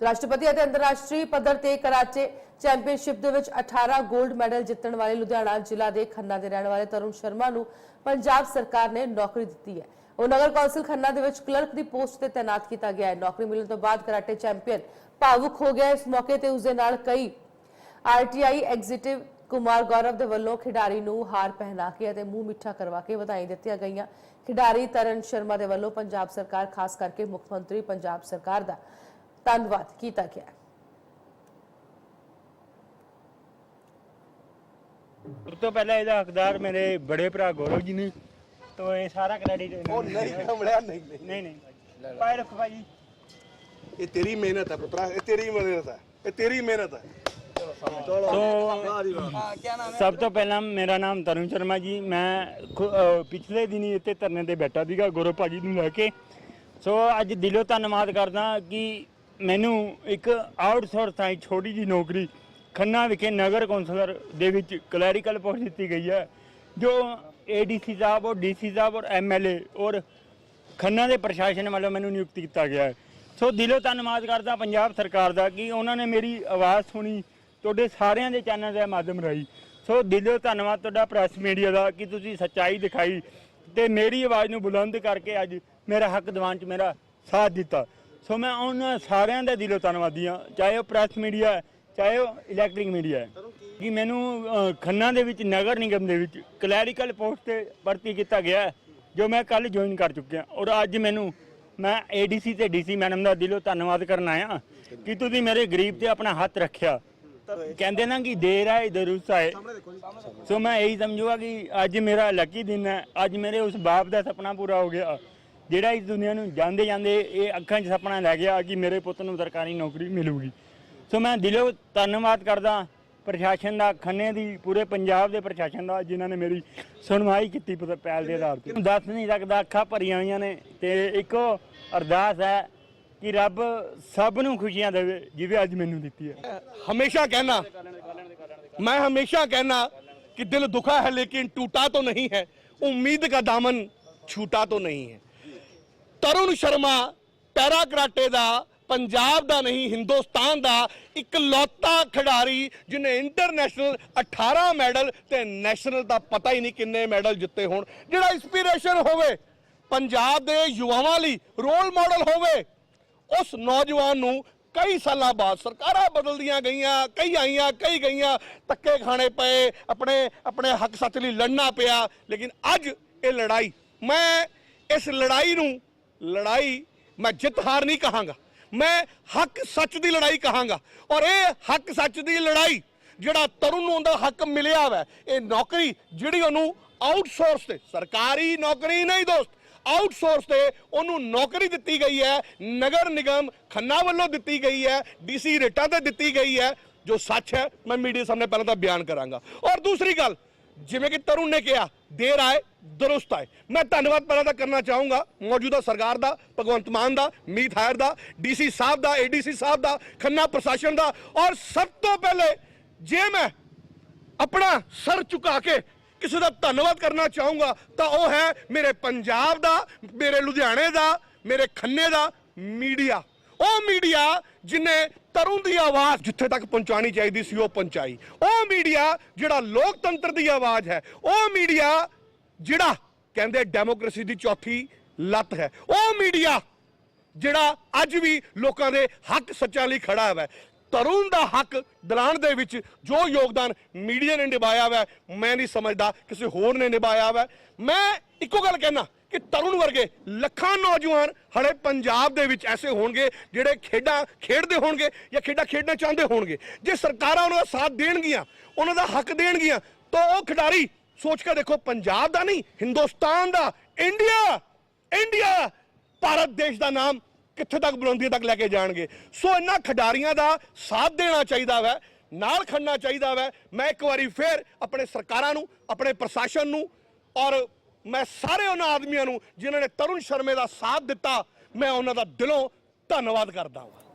ਰਾਸ਼ਟਰਪਤੀ ਅਤੇ ਅੰਤਰਰਾਸ਼ਟਰੀ ਪੱਧਰ ਤੇ ਕਰਾਚੇ ਚੈਂਪੀਅਨਸ਼ਿਪ ਦੇ ਵਿੱਚ 18 골ਡ ਮੈਡਲ ਜਿੱਤਣ ਵਾਲੇ ਲੁਧਿਆਣਾ ਜ਼ਿਲ੍ਹਾ ਦੇ ਖੰਨਾ ਦੇ ਰਹਿਣ ਵਾਲੇ ਤਰੁਣ ਸ਼ਰਮਾ ਨੂੰ ਪੰਜਾਬ ਸਰਕਾਰ ਨੇ ਨੌਕਰੀ ਦਿੱਤੀ ਹੈ। ਉਹ ਨਗਰ ਕੌਂਸਲ ਖੰਨਾ ਦੇ ਵਿੱਚ ਕਲਰਕ ਦੀ ਪੋਸਟ ਤੇ ਤਾਇਨਾਤ ਕੀਤਾ ਗਿਆ ਹੈ। ਨੌਕਰੀ ਮਿਲਣ ਤੋਂ ਬਾਅਦ ਕਰਾਟੇ ਚੈਂਪੀਅਨ ਭਾਵੁਕ ਹੋ ਗਿਆ ਇਸ ਮੌਕੇ ਤੇ ਉਸ ਦੇ ਨਾਲ ਕਈ ਆਰਟੀਆਈ ਐਗਜ਼ੀਕਿਊਟਿਵ ਕੁਮਾਰ ਗੌਰਵ ਦੇ ਵੱਲੋਂ ਖਿਡਾਰੀ ਨੂੰ ਹਾਰ ਪਹਿਨਾ ਕੇ ਅਤੇ ਮੂੰਹ ਮਿੱਠਾ ਕਰਵਾ ਕੇ ਵਧਾਈ ਦਿੱਤੀਆਂ ਗਈਆਂ। ਖਿਡਾਰੀ ਤਰਨ ਸ਼ਰਮਾ ਦੇ ਵੱਲੋਂ ਪੰਜਾਬ ਸਰਕਾਰ, ਖਾਸ ਕਰਕੇ ਮੁੱਖ ਮੰਤਰੀ ਪੰਜਾਬ ਸਰਕਾਰ ਦਾ ਧੰਨਵਾਦ ਕੀਤਾ ਗਿਆ। ਸਭ ਤੋਂ ਪਹਿਲਾਂ ਇਹਦਾ ਹੱਕਦਾਰ ਮੇਰੇ ਬੜੇ ਭਰਾ ਗੌਰਵ ਜੀ ਨੇ ਤੋਂ ਇਹ ਸਾਰਾ ਕ੍ਰੈਡਿਟ ਉਹ ਨਹੀਂ ਕਮਲਿਆ ਨਹੀਂ ਨਹੀਂ ਨਹੀਂ ਨਹੀਂ ਪਾਏ ਰੱਖੋ ਭਾਜੀ ਇਹ ਤੇਰੀ ਮਿਹਨਤ ਹੈ ਪੁੱਤਰਾ ਇਹ ਤੇਰੀ ਮਿਹਨਤ ਹੈ ਇਹ ਤੇਰੀ ਮਿਹਨਤ ਹੈ ਸੋ ਸਭ ਤੋਂ ਪਹਿਲਾਂ ਮੇਰਾ ਨਾਮ ਤਰੁਣ ਸ਼ਰਮਾ ਜੀ ਮੈਂ ਪਿਛਲੇ ਦਿਨੀ ਇੱਥੇ ਧਰਨੇ ਤੇ ਬੈਠਾ ਸੀਗਾ ਗੌਰਵ ਭਾਜੀ ਨੂੰ ਲੈ ਕੇ ਸੋ ਅੱਜ ਦਿਲੋਂ ਧੰਨਵਾਦ ਕਰਦਾ ਕਿ ਮੈਨੂੰ ਇੱਕ ਆਊਟਸੋਰਸ ਥਾਈ ਛੋਟੀ ਜੀ ਨੌਕਰੀ ਖੰਨਾ ਵਿਖੇ ਨਗਰ ਕੌਂਸਲਰ ਦੇ ਵਿੱਚ ਕਲੈਰੀਕਲ ਪੋਸਟ ਦਿੱਤੀ ਗਈ ਹੈ, ਜੋ ਏਡੀਸੀ ਸਾਹਿਬ ਔਰ ਡੀਸੀ ਸਾਹਿਬ ਔਰ ਐਮਐਲਏ ਔਰ ਖੰਨਾ ਦੇ ਪ੍ਰਸ਼ਾਸਨ ਵੱਲੋਂ ਮੈਨੂੰ ਨਿਯੁਕਤ ਕੀਤਾ ਗਿਆ ਹੈ। ਸੋ ਦਿਲੋਂ ਧੰਨਵਾਦ ਕਰਦਾ ਪੰਜਾਬ ਸਰਕਾਰ ਦਾ ਕਿ ਉਹਨਾਂ ਨੇ ਮੇਰੀ ਆਵਾਜ਼ ਸੁਣੀ, ਤੁਹਾਡੇ ਸਾਰਿਆਂ ਦੇ ਚੈਨਲ ਦੇ ਮਾਧਿਅਮ ਰਾਹੀਂ। ਸੋ ਦਿਲੋਂ ਧੰਨਵਾਦ ਤੁਹਾਡਾ ਪ੍ਰੈਸ ਮੀਡੀਆ ਦਾ ਕਿ ਤੁਸੀਂ ਸੱਚਾਈ ਦਿਖਾਈ ਤੇ ਮੇਰੀ ਆਵਾਜ਼ ਨੂੰ ਬੁਲੰਦ ਕਰਕੇ ਅੱਜ ਮੇਰਾ ਹੱਕ ਦਿਵਾਉਣ 'ਚ ਮੇਰਾ ਸਾਥ ਦਿੱਤਾ। ਸੋ ਮੈਂ ਉਹਨਾਂ ਸਾਰਿਆਂ ਦਾ ਦਿਲੋਂ ਧੰਨਵਾਦੀ ਹਾਂ ਚਾਹੇ ਉਹ ਪ੍ਰੈਸ ਮੀਡੀਆ ਹੈ ਚਾਹੇ ਉਹ ਇਲੈਕਟ੍ਰਿਕ ਮੀਡੀਆ ਹੈ। ਕਿ ਮੈਨੂੰ ਖੰਨਾ ਦੇ ਵਿੱਚ ਨਗਰ ਨਿਗਮ ਦੇ ਵਿੱਚ ਕਲੈਰੀਕਲ ਪੋਸਟ ਤੇ ਭਰਤੀ ਕੀਤਾ ਗਿਆ ਜੋ ਮੈਂ ਕੱਲ ਜੁਆਇਨ ਕਰ ਚੁੱਕਿਆ ਔਰ ਅੱਜ ਮੈਨੂੰ ਮੈਂ ਏਡੀਸੀ ਤੇ ਡੀਸੀ ਮੈਡਮ ਦਾ ਦਿਲੋਂ ਧੰਨਵਾਦ ਕਰਨ ਆਇਆ ਕਿ ਤੁਸੀਂ ਮੇਰੇ ਗਰੀਬ ਤੇ ਆਪਣਾ ਹੱਥ ਰੱਖਿਆ। ਕਹਿੰਦੇ ਨਾ ਕਿ ਦੇਰ ਆਏ ਦਰੁਸਤ ਆਏ। ਸੋ ਮੈਂ ਇਹੀ ਸਮਝੂਗਾ ਕਿ ਅੱਜ ਮੇਰਾ ਲੱਕੀ ਦਿਨ ਹੈ ਅੱਜ ਮੇਰੇ ਉਸ ਬਾਪ ਦਾ ਸੁਪਨਾ ਪੂਰਾ ਹੋ ਗਿਆ। ਜਿਹੜਾ ਇਸ ਦੁਨੀਆ ਨੂੰ ਜਾਂਦੇ ਜਾਂਦੇ ਇਹ ਅੱਖਾਂ 'ਚ ਸੁਪਨਾ ਲੈ ਗਿਆ ਕਿ ਮੇਰੇ ਪੁੱਤ ਨੂੰ ਸਰਕਾਰੀ ਨੌਕਰੀ ਮਿਲੂਗੀ। ਸੋ ਮੈਂ ਦਿਲੋਂ ਧੰਨਵਾਦ ਕਰਦਾ ਪ੍ਰਸ਼ਾਸਨ ਦਾ, ਖੰਨੇ ਦੀ, ਪੂਰੇ ਪੰਜਾਬ ਦੇ ਪ੍ਰਸ਼ਾਸਨ ਦਾ, ਜਿਨ੍ਹਾਂ ਨੇ ਮੇਰੀ ਸੁਣਵਾਈ ਕੀਤੀ ਪਹਿਲ ਦੇ ਆਧਾਰ ਤੇ। ਦੱਸ ਨਹੀਂ ਸਕਦਾ ਅੱਖਾਂ ਭਰੀਆਂ ਹੋਈਆਂ ਨੇ ਤੇ ਇੱਕੋ ਅਰਦਾਸ ਹੈ ਕਿ ਰੱਬ ਸਭ ਨੂੰ ਖੁਸ਼ੀਆਂ ਦੇਵੇ, ਜਿਵੇਂ ਅੱਜ ਮੈਨੂੰ ਦਿੱਤੀ ਹੈ। ਹਮੇਸ਼ਾ ਕਹਿਣਾ, ਮੈਂ ਹਮੇਸ਼ਾ ਕਹਿਣਾ ਕਿ ਦਿਲ ਦੁਖਾ ਹੈ ਲੇਕਿਨ ਟੂਟਾ ਤੋਂ ਨਹੀਂ ਹੈ, ਉਮੀਦ ਦਾ ਦਾਮਨ ਛੂਟਾ ਤੋਂ ਨਹੀਂ ਹੈ। ਤਰੁਣ ਸ਼ਰਮਾ ਪੈਰਾ ਕਰਾਟੇ ਦਾ, ਪੰਜਾਬ ਦਾ ਨਹੀਂ, ਹਿੰਦੁਸਤਾਨ ਦਾ ਇਕਲੌਤਾ ਖਿਡਾਰੀ ਜਿਨੇ ਇੰਟਰਨੈਸ਼ਨਲ 18 ਮੈਡਲ ਤੇ ਨੈਸ਼ਨਲ ਦਾ ਪਤਾ ਹੀ ਨਹੀਂ ਕਿੰਨੇ ਮੈਡਲ ਜਿੱਤੇ ਹੋਣ। ਜਿਹੜਾ ਇਨਸਪੀਰੇਸ਼ਨ ਹੋਵੇ, ਪੰਜਾਬ ਦੇ ਯੁਵਾਵਾਂ ਲਈ ਰੋਲ ਮਾਡਲ ਹੋਵੇ, ਉਸ ਨੌਜਵਾਨ ਨੂੰ ਕਈ ਸਾਲਾਂ ਬਾਅਦ ਸਰਕਾਰਾਂ ਬਦਲਦੀਆਂ ਗਈਆਂ, ਕਈ ਆਈਆਂ, ਕਈ ਗਈਆਂ ਧੱਕੇ ਖਾਣੇ ਪਏ, ਆਪਣੇ ਆਪਣੇ ਹੱਕ ਸੱਚ ਲਈ ਲੜਨਾ ਪਿਆ, ਲੇਕਿਨ ਅੱਜ ਇਹ ਲੜਾਈ, ਮੈਂ ਇਸ ਲੜਾਈ ਨੂੰ ਲੜਾਈ ਮੈਂ ਜਿੱਤ ਹਾਰ ਨਹੀਂ ਕਹਾਂਗਾ। ਮੈਂ ਹੱਕ ਸੱਚ ਦੀ ਲੜਾਈ ਕਹਾਂਗਾ। ਔਰ ਇਹ ਹੱਕ ਸੱਚ ਦੀ ਲੜਾਈ ਜਿਹੜਾ ਤਰੁਣ ਨੂੰ ਉਹਦਾ ਹੱਕ ਮਿਲਿਆ ਵੈ, ਇਹ ਨੌਕਰੀ ਜਿਹੜੀ ਉਹਨੂੰ ਆਊਟਸੋਰਸ ਤੇ, ਸਰਕਾਰੀ ਨੌਕਰੀ ਨਹੀਂ ਦੋਸਤ ਆਊਟਸੋਰਸ ਤੇ ਉਹਨੂੰ ਨੌਕਰੀ ਦਿੱਤੀ ਗਈ ਹੈ, ਨਗਰ ਨਿਗਮ ਖੰਨਾ ਵੱਲੋਂ ਦਿੱਤੀ ਗਈ ਹੈ, ਡੀਸੀ ਰੇਟਾਂ ਤੇ ਦਿੱਤੀ ਗਈ ਹੈ, ਜੋ ਸੱਚ ਹੈ, ਮੈਂ ਮੀਡੀਆ ਸਾਹਮਣੇ ਪਹਿਲਾਂ ਤਾਂ ਬਿਆਨ ਕਰਾਂਗਾ। ਔਰ ਦੂਸਰੀ ਗੱਲ ਜਿਵੇਂ ਕਿ ਤਰੁਣ ਨੇ ਕਿਹਾ, ਦੇਰ ਆਏ, ਦਰੁਸਤ ਆਏ। ਮੈਂ ਧੰਨਵਾਦ ਪਹਿਲਾਂ ਤਾਂ ਕਰਨਾ ਚਾਹੂੰਗਾ ਮੌਜੂਦਾ ਸਰਕਾਰ ਦਾ, ਭਗਵੰਤ ਮਾਨ ਦਾ, ਮੀਤ ਹਾਇਰ ਦਾ ਡੀਸੀ ਸਾਹਿਬ ਦਾ ਏਡੀਸੀ ਸਾਹਿਬ ਦਾ, ਖੰਨਾ ਪ੍ਰਸ਼ਾਸਨ ਦਾ। ਔਰ ਸਭ ਤੋਂ ਪਹਿਲੇ ਜੇ ਮੈਂ ਆਪਣਾ ਸਰ ਝੁਕਾ ਕੇ ਕਿਸੇ ਦਾ ਧੰਨਵਾਦ ਕਰਨਾ ਚਾਹੂੰਗਾ, ਤਾਂ ਉਹ ਹੈ ਮੇਰੇ ਪੰਜਾਬ ਦਾ, ਮੇਰੇ ਲੁਧਿਆਣੇ ਦਾ, ਮੇਰੇ ਖੰਨੇ ਦਾ ਮੀਡੀਆ। ਉਹ ਮੀਡੀਆ ਜਿਨੇ ਤਰੁਣ ਦੀ ਆਵਾਜ਼ ਜਿੱਥੇ ਤੱਕ ਪਹੁੰਚਾਣੀ ਚਾਹੀਦੀ ਸੀ, ਉਹ ਪਹੁੰਚਾਈ। ਉਹ ਮੀਡੀਆ ਜਿਹੜਾ ਲੋਕਤੰਤਰ ਦੀ ਆਵਾਜ਼ ਹੈ, ਉਹ ਮੀਡੀਆ ਜਿਹੜਾ ਕਹਿੰਦੇ ਡੈਮੋਕ੍ਰੇਸੀ ਦੀ ਚੌਥੀ ਲੱਤ ਹੈ। ਉਹ ਮੀਡੀਆ ਜਿਹੜਾ ਅੱਜ ਵੀ ਲੋਕਾਂ ਦੇ ਹੱਕ ਸੱਚਾਂ ਲਈ ਖੜਾ ਹੈ। ਤਰੁਣ ਦਾ ਹੱਕ ਦਿਲਾਉਣ ਦੇ ਵਿੱਚ ਜੋ ਯੋਗਦਾਨ ਮੀਡੀਆ ਨੇ ਨਿਭਾਇਆ ਹੈ, ਮੈਂ ਨਹੀਂ ਸਮਝਦਾ ਕਿਸੇ ਹੋਰ ਨੇ ਨਿਭਾਇਆ ਹੈ। ਮੈਂ ਇੱਕੋ ਗੱਲ ਕਹਿਣਾ ਕਿ ਤਰੁਣ ਵਰਗੇ ਲੱਖਾਂ ਨੌਜਵਾਨ ਹਲੇ ਪੰਜਾਬ ਦੇ ਵਿੱਚ ਐਸੇ ਹੋਣਗੇ ਜਿਹੜੇ ਖੇਡਾਂ ਖੇਡਦੇ ਹੋਣਗੇ ਜਾਂ ਖੇਡਾਂ ਖੇਡਣਾ ਚਾਹੁੰਦੇ ਹੋਣਗੇ। ਜੇ ਸਰਕਾਰਾਂ ਉਹਨਾਂ ਦਾ ਸਾਥ ਦੇਣਗੀਆਂ, ਉਹਨਾਂ ਦਾ ਹੱਕ ਦੇਣਗੀਆਂ, ਤਾਂ ਉਹ ਖਿਡਾਰੀ ਸੋਚ ਕੇ ਦੇਖੋ ਪੰਜਾਬ ਦਾ ਨਹੀਂ, ਹਿੰਦੁਸਤਾਨ ਦਾ, ਇੰਡੀਆ ਇੰਡੀਆ, ਭਾਰਤ ਦੇਸ਼ ਦਾ ਨਾਮ ਕਿੱਥੇ ਤੱਕ ਬੁਲੰਦੀਆਂ ਤੱਕ ਲੈ ਕੇ ਜਾਣਗੇ। ਸੋ ਇਹਨਾਂ ਖਿਡਾਰੀਆਂ ਦਾ ਸਾਥ ਦੇਣਾ ਚਾਹੀਦਾ ਵੈ, ਨਾਲ ਖੜਨਾ ਚਾਹੀਦਾ ਵੈ। ਮੈਂ ਇੱਕ ਵਾਰੀ ਫੇਰ ਆਪਣੇ ਸਰਕਾਰਾਂ ਨੂੰ, ਆਪਣੇ ਪ੍ਰਸ਼ਾਸਨ ਨੂੰ ਔਰ ਮੈਂ ਸਾਰੇ ਉਹਨਾਂ ਆਦਮੀਆਂ ਨੂੰ ਜਿਨ੍ਹਾਂ ਨੇ ਤਰੁਣ ਸ਼ਰਮੇ ਦਾ ਸਾਥ ਦਿੱਤਾ, ਮੈਂ ਉਹਨਾਂ ਦਾ ਦਿਲੋਂ ਧੰਨਵਾਦ ਕਰਦਾ ਹਾਂ